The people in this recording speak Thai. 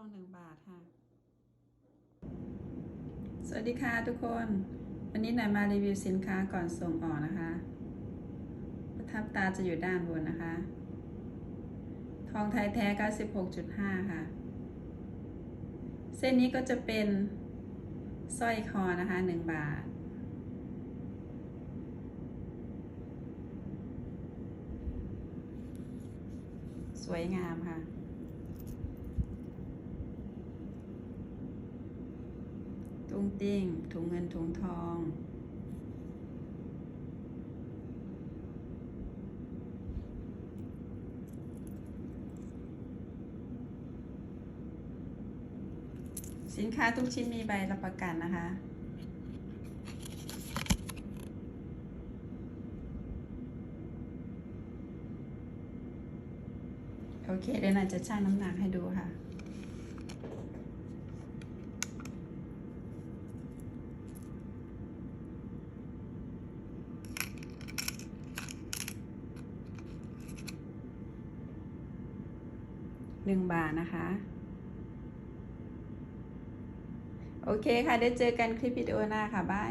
องหนึ่งบาทค่ะ สวัสดีค่ะทุกคน วันนี้นายมารีวิวสินค้าก่อนส่งออกนะคะ ประทับตาจะอยู่ด้านบนนะคะ ทองไทยแท้ 96.5 ค่ะ เส้นนี้ก็จะเป็นสร้อยคอนะคะ 1 บาทสวยงามค่ะ ตุ้งติ้งถุงเงินถุงทอง สินค้าทุกชิ้นมีใบรับประกันนะคะโอเคเดี๋ยวนาจะชั่งน้ำหนักให้ดูค่ะ หนึ่งบาทนะคะ โอเคค่ะเดี๋ยวเจอกันคลิปวิดีโอหน้าค่ะบาย